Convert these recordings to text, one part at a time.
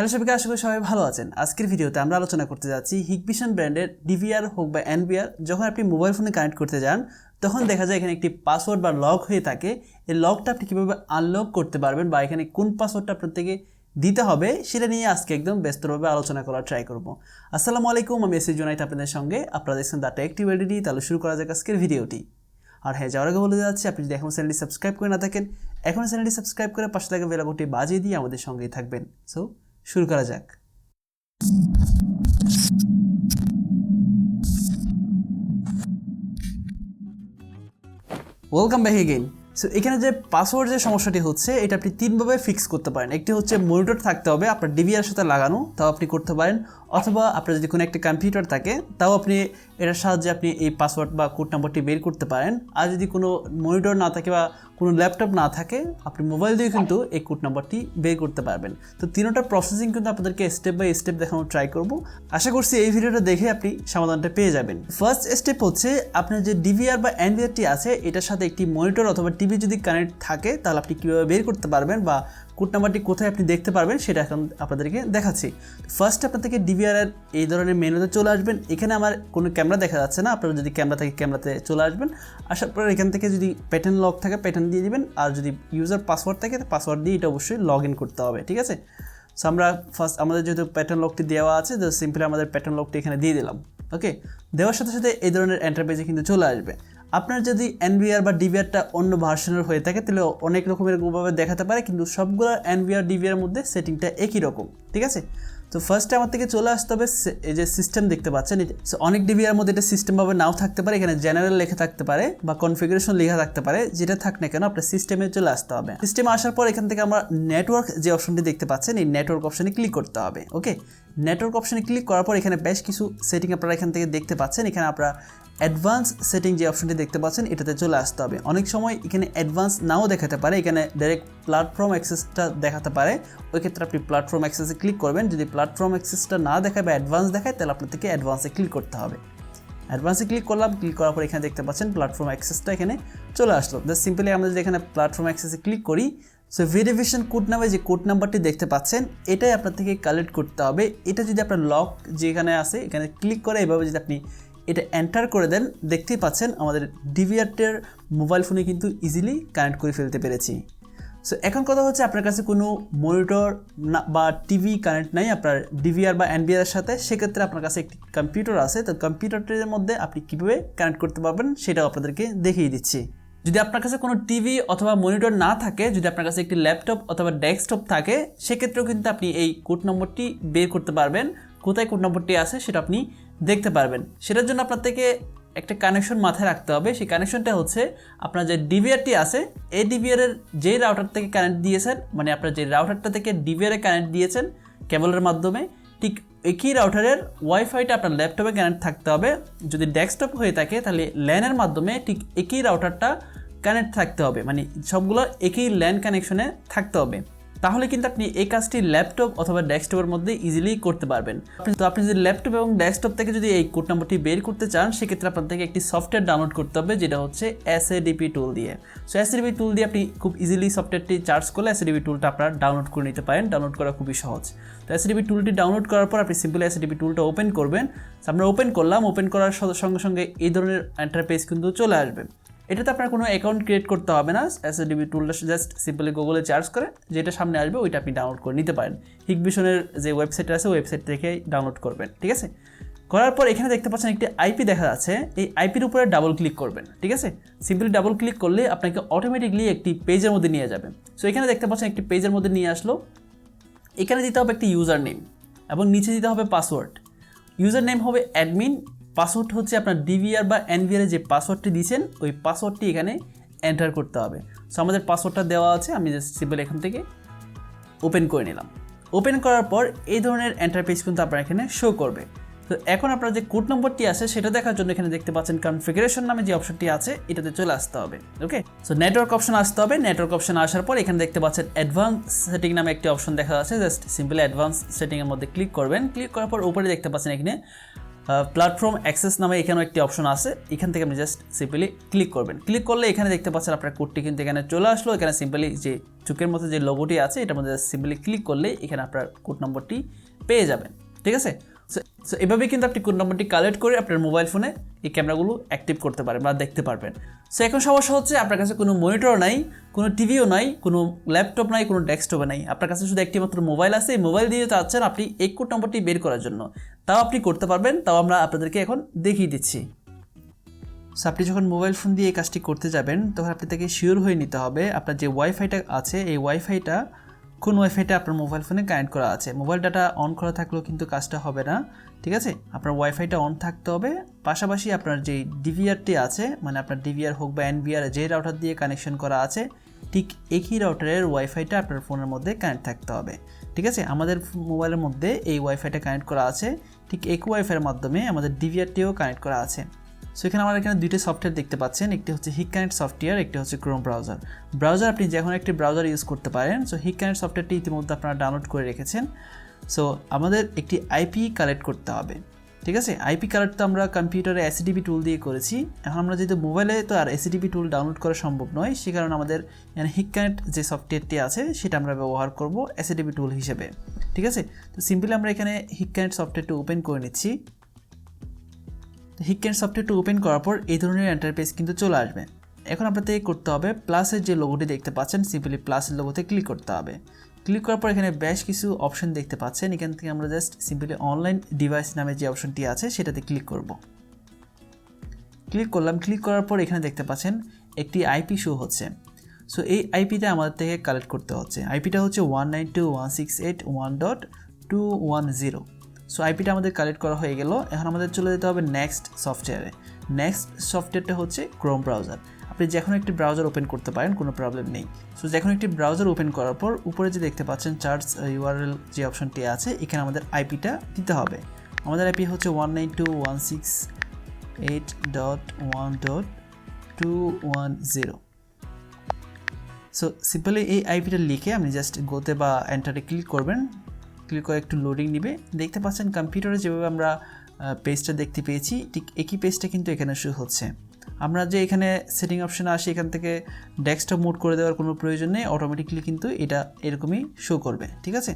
Hello সবাইকে আশা করি সবাই ভালো আছেন। আজকের ভিডিওতে আমরা আলোচনা করতে যাচ্ছি হিকভিশন ব্র্যান্ডের ডিভিআর হোক বা এনভিআর, যখন আপনি মোবাইল ফোনে কানেক্ট করতে যান, তখন দেখা যায় এখানে একটি পাসওয়ার্ড বা লক হয়ে থাকে। এই লকটা আপনি কীভাবে আনলক করতে পারবেন বা এখানে কোন পাসওয়ার্ডটা আপনার থেকে দিতে হবে, সেটা নিয়ে আজকে একদম ব্যস্তভাবে আলোচনা করার ট্রাই করব। আসসালামু আলাইকুম, আমি এসি জুনাইট আপনাদের সঙ্গে। আপনারা দেখছেন দ্য টেকটিভ এডিটি তাহলে শুরু করা যাক আজকের ভিডিওটি। আর হ্যাঁ যাওয়ার আগে বলে যাচ্ছি, আপনি যদি এখন চ্যানেলটি সাবস্ক্রাইব করে না থাকেন, এখন চ্যানেলটি সাবস্ক্রাইব করে পাশে থাকা বেলাবটি বাজিয়ে দিয়ে আমাদের সঙ্গেই থাকবেন। সো শুরু করা যাক। ওয়েলকাম ব্যাক এগেইন সো এখানে যে পাসওয়ার্ড যে সমস্যাটি হচ্ছে, এটা আপনি তিনভাবে ফিক্স করতে পারেন। একটি হচ্ছে মনিটর থাকতে হবে, আপনার ডিভিআর সাথে লাগানো, তাও আপনি করতে পারেন। অথবা আপনার যদি কোনো একটা কম্পিউটার থাকে, তাও আপনি এটার সাহায্যে আপনি এই পাসওয়ার্ড বা কোড নাম্বারটি বের করতে পারেন। আর যদি কোনো মনিটর না থাকে বা কোনো ল্যাপটপ না থাকে, আপনি মোবাইল দিয়ে কিন্তু এই কোড নাম্বারটি বের করতে পারবেন। তো তিনোটা প্রসেসিং কিন্তু আপনাদেরকে স্টেপ বাই স্টেপ দেখানোর ট্রাই করব। আশা করছি এই ভিডিওটা দেখে আপনি সমাধানটা পেয়ে যাবেন। ফার্স্ট স্টেপ হচ্ছে, আপনার যে ডিভিআর বা এনভিআরটি আছে, এটার সাথে একটি মনিটর অথবা টিভি যদি কানেক্ট থাকে, তাহলে আপনি কীভাবে বের করতে পারবেন বা কোড নাম্বারটি কোথায় আপনি দেখতে পারবেন সেটা এখন আপনাদেরকে দেখাচ্ছি। ফার্স্ট আপনার থেকে ডিভিআর এর এই ধরনের মেনুতে চলে আসবেন। এখানে আমার কোনো ক্যামেরা দেখা যাচ্ছে না। আপনারা যদি ক্যামেরা থেকে ক্যামেরাতে চলে আসবেন। আসার পর এখান থেকে যদি প্যাটার্ন লক থাকে প্যাটার্ন দিয়ে দিবেন। আর যদি ইউজার পাসওয়ার্ড থাকে পাসওয়ার্ড দিয়ে এটা অবশ্যই লগ ইন করতে হবে, ঠিক আছে? সো আমরা ফার্স্ট আমাদের যেহেতু প্যাটার্ন লকটি দেওয়া আছে, তো সিম্পলি আমাদের প্যাটার্ন লকটি এখানে দিয়ে দিলাম ওকে দেওয়ার সাথে সাথে এই ধরনের এন্টারপ্রাইজে কিন্তু চলে আসবে। আপনার যদি এনভিআর বা ডিভিআরটা অন্য ভার্সনের হয়ে থাকে, তাহলে অনেক রকমের ভাবে দেখাতে পারে, কিন্তু সবগুলো এনভিআর ডিভিআর মধ্যে সেটিংটা একই রকম, ঠিক আছে? তো ফার্স্টে আমার থেকে চলে আসতে হবে এই যে সিস্টেম দেখতে পাচ্ছেন সো অনেক ডিভিআর মধ্যে এটা সিস্টেমভাবে নাও থাকতে পারে, এখানে জেনারেল লেখা থাকতে পারে বা কনফিগারেশন লেখা থাকতে পারে, যেটা থাক না কেন আপনার সিস্টেমে চলে আসতে হবে। সিস্টেমে আসার পর এখান থেকে আমরা নেটওয়ার্ক যে অপশনটি দেখতে পাচ্ছেন, এই নেটওয়ার্ক অপশনে ক্লিক করতে হবে ওকে নেটওয়ার্ক অপশনে ক্লিক করার পর এখানে বেশ কিছু সেটিং আপনারা এখান থেকে দেখতে পাচ্ছেন, এখানে আপনারা অ্যাডভান্স সেটিং যে অপশনটি দেখতে পাচ্ছেন, এটাতে চলে আসতে হবে। অনেক সময় এখানে অ্যাডভান্স নাও দেখাতে পারে, এখানে ডাইরেক্ট প্ল্যাটফর্ম অ্যাক্সেসটা দেখাতে পারে। ওই ক্ষেত্রে আপনি প্ল্যাটফর্ম অ্যাক্সেসে ক্লিক করবেন। যদি প্ল্যাটফর্ম অ্যাক্সেসটা না দেখায় বা অ্যাডভান্স দেখায়, তাহলে আপনার থেকে অ্যাডভান্সে ক্লিক করতে হবে। অ্যাডভান্সে ক্লিক করলাম ক্লিক করার পর এখানে দেখতে পাচ্ছেন প্ল্যাটফর্ম অ্যাক্সেসটা এখানে চলে আসলো। জাস্ট সিম্পলি আমরা যদি এখানে প্ল্যাটফর্ম অ্যাক্সেসে ক্লিক করি সো ভেরিফিকেশন কোড নামে যে কোড নাম্বারটি দেখতে পাচ্ছেন, এটাই আপনার থেকে কালেক্ট করতে হবে। এটা যদি আপনার লক যেখানে আছে, এখানে ক্লিক করে, এভাবে যদি আপনি এটা এন্টার করে দেন, দেখতেই পাচ্ছেন আমাদের ডিভিআরটের মোবাইল ফোনে কিন্তু ইজিলি কানেক্ট করে ফেলতে পেরেছি। সো এখন কথা হচ্ছে আপনার কাছে কোনো মনিটর না বা টিভি কানেক্ট নাই, আপনার ডিভিআর বা এনবিআর সাথে, সেক্ষেত্রে আপনার কাছে একটি কম্পিউটার আছে। তো কম্পিউটারটির মধ্যে আপনি কীভাবে কানেক্ট করতে পারবেন সেটাও আপনাদেরকে দেখিয়ে দিচ্ছি। যদি আপনার কাছে কোনো টিভি অথবা মনিটর না থাকে, যদি আপনার কাছে একটি ল্যাপটপ অথবা ডেস্কটপ থাকে, সেক্ষেত্রেও কিন্তু আপনি এই কোড নম্বরটি বের করতে পারবেন। কোথায় কোড নম্বরটি আছে সেটা আপনি দেখতে পারবেন। সেটার জন্য আপনার থেকে একটা কানেকশন মাথায় রাখতে হবে। সেই কানেকশনটা হচ্ছে আপনার যে ডিভিআরটি আছে, এই ডিভিআরের যেই রাউটার থেকে কানেক্ট দিয়েছেন মানে আপনার যে রাউটারটা থেকে ডিভিআরে কানেক্ট দিয়েছেন কেবলের মাধ্যমে, ঠিক একই রাউটারের ওয়াইফাইটা আপনার ল্যাপটপে কানেক্ট থাকতে হবে। যদি ডেস্কটপ হয়ে থাকে, তাহলে ল্যানের মাধ্যমে ঠিক একই রাউটারটা কানেক্ট থাকতে হবে। মানে সবগুলো একই ল্যান কানেকশনে থাকতে হবে। তাহলে কিন্তু আপনি এই কাজটি ল্যাপটপ অথবা ডেস্কটপের মধ্যে ইজিলি করতে পারবেন। তো আপনি যদি ল্যাপটপ এবং ডেস্কটপ থেকে যদি এই কোড নাম্বারটি বের করতে চান, সেক্ষেত্রে আপনাদেরকে একটি সফটওয়্যার ডাউনলোড করতে হবে, যেটা হচ্ছে এসএডিপি টুল দিয়ে। সো এসএডিপি টুল দিয়ে আপনি খুব ইজিলি সফটওয়্যারটি চার্জ করলে এসএডিপি টুলটা আপনারা ডাউনলোড করে নিতে পারেন। ডাউনলোড করা খুবই সহজ। তো এসএডিপি টুলটি ডাউনলোড করার পর আপনি সিম্পলি এসএডিপি টুলটা ওপেন করবেন। আমরা ওপেন করলাম ওপেন করার সঙ্গে সঙ্গে এই ধরনের এন্টারপ্রাইজ কিন্তু চলে আসবে। এটাতে আপনার কোনো অ্যাকাউন্ট ক্রিয়েট করতে হবে না এস এসএডিবি টুলটা জাস্ট সিম্পলি গুগলে চার্জ করে, যেটা সামনে আসবে ওইটা আপনি ডাউনলোড করে নিতে পারেন। হিকভিশনের যে ওয়েবসাইট আছে ওয়েবসাইট থেকে ডাউনলোড করবেন, ঠিক আছে? করার পর এখানে দেখতে পাচ্ছেন একটি আইপি দেখা যাচ্ছে, এই আইপির উপরে ডাবল ক্লিক করবেন, ঠিক আছে? সিম্পলি ডাবল ক্লিক করলে আপনাকে অটোমেটিকলি একটি পেজের মধ্যে নিয়ে যাবে। সো এখানে দেখতে পাচ্ছেন একটি পেজের মধ্যে নিয়ে আসলো। এখানে দিতে হবে একটি ইউজার নেম এবং নিচে দিতে হবে পাসওয়ার্ড ইউজার নেম হবে অ্যাডমিন পাসওয়ার্ড হচ্ছে আপনার ডিভিআর বা এনভিআর যে পাসওয়ার্ডটি দিয়েছেন, ওই পাসওয়ার্ডটি এখানে এন্টার করতে হবে। সো আমাদের পাসওয়ার্ডটা দেওয়া আছে, আমি জাস্ট সিম্পল এখান থেকে ওপেন করে নিলাম। ওপেন করার পর এই ধরনের এন্টার পেজ কিন্তু আপনার এখানে শো করবে। তো এখন আপনার যে কোড নম্বরটি আছে, সেটা দেখার জন্য এখানে দেখতে পাচ্ছেন কনফিগারেশন নামে যে অপশনটি আছে, এটাতে চলে আসতে হবে ওকে সো নেটওয়ার্ক অপশন আসতে হবে নেটওয়ার্ক অপশন আসার পর এখানে দেখতে পাচ্ছেন অ্যাডভান্স সেটিং নামে একটি অপশন দেখা যাচ্ছে জাস্ট সিম্পলি অ্যাডভান্স সেটিংয়ের মধ্যে ক্লিক করবেন। ক্লিক করার পর উপরে দেখতে পাচ্ছেন এখানে প্ল্যাটফর্ম অ্যাক্সেস নামে এখানেও একটি অপশন আছে। এখান থেকে আপনি জাস্ট সিম্পলি ক্লিক করবেন। ক্লিক করলে এখানে দেখতে পাচ্ছেন আপনার কোডটি কিন্তু এখানে চলে আসলো। এখানে সিম্পলি যে চুকের মধ্যে যে লোগোটি আছে, এটার মধ্যে সিম্পলি ক্লিক করলে এখানে আপনার কোড নম্বরটি পেয়ে যাবেন। ঠিক আছে? সো এভাবে কিন্তু আপনি কোড নম্বরটি কালেক্ট করে আপনার মোবাইল ফোনে এই ক্যামেরাগুলো অ্যাক্টিভ করতে পারবেন বা দেখতে পারবেন। সো এখন সমস্যা হচ্ছে আপনার কাছে কোনো মনিটর নাই, কোনো টিভিও নাই, কোনো ল্যাপটপ নাই, কোনো ডেস্কটপে নাই। আপনার কাছে শুধু একটি মাত্র মোবাইল আছে, এই মোবাইল দিয়ে চাচ্ছেন আপনি এই কোড নম্বরটি বের করার জন্য। তাও আপনি করতে পারবেন, তাও আমরা আপনাদেরকে এখন দেখিয়ে দিচ্ছি। সো আপনি যখন মোবাইল ফোন দিয়ে এই কাজটি করতে যাবেন, তখন আপনি তাকে শিওর হয়ে নিতে হবে, আপনার যে ওয়াইফাইটা আছে, এই ওয়াইফাইটা কোন ওয়াইফাইটা আপনার মোবাইল ফোনে কানেক্ট করা আছে? মোবাইল ডাটা অন করা থাকলেও কিন্তু কাজটা হবে না, ঠিক আছে? আপনার ওয়াইফাইটা অন থাকতে হবে। পাশাপাশি আপনার যে ডিভিআরটি আছে মানে আপনার ডিভিআর হোক বা এনভিআর যে রাউটার দিয়ে কানেকশন করা আছে, ঠিক একই রাউটারের ওয়াইফাইটা আপনার ফোনের মধ্যে কানেক্ট থাকতে হবে, ঠিক আছে? আমাদের মোবাইলের মধ্যে এই ওয়াইফাইটা কানেক্ট করা আছে, ঠিক একই ওয়াইফাইয়ের মাধ্যমে আমাদের ডিভিআরটিও কানেক্ট করা আছে। সো এখানে আমার এখানে দুইটা সফটওয়্যার দেখতে পাচ্ছেন। একটি হচ্ছে হিক কানেক্ট সফটওয়্যার একটি হচ্ছে ক্রোম ব্রাউজার ব্রাউজার আপনি যখন একটি ব্রাউজার ইউজ করতে পারেন। সো হিক কানেক্ট সফটওয়্যারটি ইতিমধ্যে আপনারা ডাউনলোড করে রেখেছেন। সো আমাদের একটি আইপি কালেক্ট করতে হবে। ঠিক আছে? আইপি কালেক্ট তো আমরা কম্পিউটারে এসিডিবি টুল দিয়ে করেছি। এখন আমরা যেহেতু মোবাইলে তো আর এসিডিবি টুল ডাউনলোড করা সম্ভব নয়। সে কারণে আমাদের এখানে হিক কানেক্ট যে সফটওয়্যারটি আছে, সেটা আমরা ব্যবহার করব এসিডিবি টুল হিসেবে। ঠিক আছে? তো সিম্পলি আমরা এখানে হিক কানেক্ট সফটওয়্যারটি ওপেন করে নিচ্ছি। হিকেন সফটওয়্যারটি ওপেন করার পর এই ধরনের এন্টারপ্রাইজ কিন্তু চলে আসবে। এখন আপনাদের করতে হবে প্লাসের যে লোগোটি দেখতে পাচ্ছেন সিম্পলি প্লাসের লোগোতে ক্লিক করতে হবে। ক্লিক করার পর এখানে বেশ কিছু অপশন দেখতে পাচ্ছেন। এখান থেকে আমরা জাস্ট সিম্পলি অনলাইন ডিভাইস নামে যে অপশনটি আছে, সেটাতে ক্লিক করব। ক্লিক করলাম। ক্লিক করার পর এখানে দেখতে পাচ্ছেন, একটি আইপি শো হচ্ছে। সো এই আইপিটা আমাদের থেকে কালেক্ট করতে হচ্ছে। আইপিটা হচ্ছে one nine two one six eight one dot two one zero so আইপিটা আমাদের কালেক্ট করা হয়ে গেল। এখন আমাদের চলে যেতে হবে নেক্সট সফটওয়্যারে নেক্সট সফটওয়্যারটা হচ্ছে ক্রোম ব্রাউজার আপনি যখন একটি ব্রাউজার ওপেন করতে পারেন, কোনো প্রবলেম নেই। সো যখন একটি ব্রাউজার ওপেন করার পর, উপরে যে দেখতে পাচ্ছেন চার্জ ইউআরএল যে অপশনটি আছে, এখানে আমাদের আইপিটা দিতে হবে। আমাদের আইপি হচ্ছে one nine two one six eight dot one dot two one zero so simply এই আইপিটা লিখে আপনি জাস্ট গোতে বা এন্টারে ক্লিক করবেন। ক্লিক করে একটু লোডিং নিবে। দেখতে পাচ্ছেন কম্পিউটারে যেভাবে আমরা পেজটা দেখতে পেয়েছি, ঠিক একই পেজটা কিন্তু এখানে শুরু হচ্ছে। আমরা যে এখানে সেটিং অপশানে আসি, এখান থেকে ডেস্কটপ মোড করে দেওয়ার কোনো প্রয়োজন নেই অটোমেটিকলি কিন্তু এটা এরকমই শো করবে, ঠিক আছে?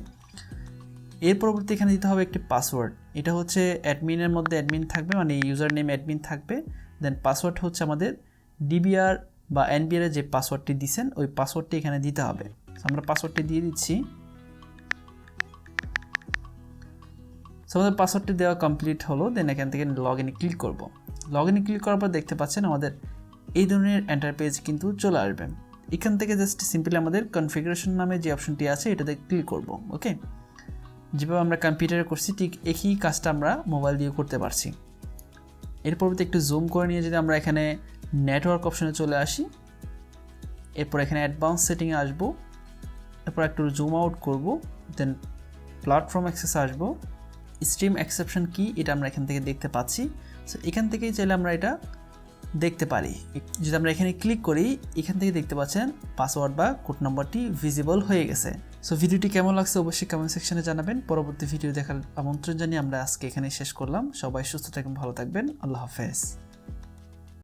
এর পরবর্তী এখানে দিতে হবে একটি পাসওয়ার্ড এটা হচ্ছে অ্যাডমিনের মধ্যে অ্যাডমিন থাকবে মানে ইউজার নেম অ্যাডমিন থাকবে। দেন পাসওয়ার্ড হচ্ছে আমাদের ডিবিআর বা এনবিআর যে পাসওয়ার্ডটি দিছেন, ওই পাসওয়ার্ডটি এখানে দিতে হবে। আমরা পাসওয়ার্ডটি দিয়ে দিচ্ছি। সো আমাদের পাসওয়ার্ডটি দেওয়া কমপ্লিট হলো দেন এখান থেকে লগ ইনে ক্লিক করব। লগ ইনে ক্লিক করার পর দেখতে পাচ্ছেন আমাদের এই ধরনের এন্টারপেজ কিন্তু চলে আসবে। এখান থেকে জাস্ট সিম্পলি আমাদের কনফিগারেশন নামে যে অপশনটি আছে, এটাতে ক্লিক করব ওকে যেভাবে আমরা কম্পিউটারে করছি, ঠিক একই কাজটা আমরা মোবাইল দিয়ে করতে পারছি। এর পরবর্তী একটু জুম করে নিয়ে যদি আমরা এখানে নেটওয়ার্ক অপশনে চলে আসি, এরপর এখানে অ্যাডভান্স সেটিংয়ে আসব, এরপর একটু জুম আউট করব দেন প্ল্যাটফর্ম অ্যাক্সেস আসব স্ট্রিম অ্যাকসেপশন কি, এটা আমরা এখান থেকে দেখতে পাচ্ছি। সো এখান থেকেই চাইলে আমরা এটা দেখতে পারি। যদি আমরা এখানে ক্লিক করি, এখান থেকে দেখতে পাচ্ছেন পাসওয়ার্ড বা কোড নম্বরটি ভিজিবল হয়ে গেছে। সো ভিডিওটি কেমন লাগছে অবশ্যই কমেন্ট সেকশনে জানাবেন। পরবর্তী ভিডিও দেখার আমন্ত্রণ জানিয়ে আমরা আজকে এখানে শেষ করলাম। সবাই সুস্থ থাকবেন, ভালো থাকবেন। আল্লাহ হাফেজ।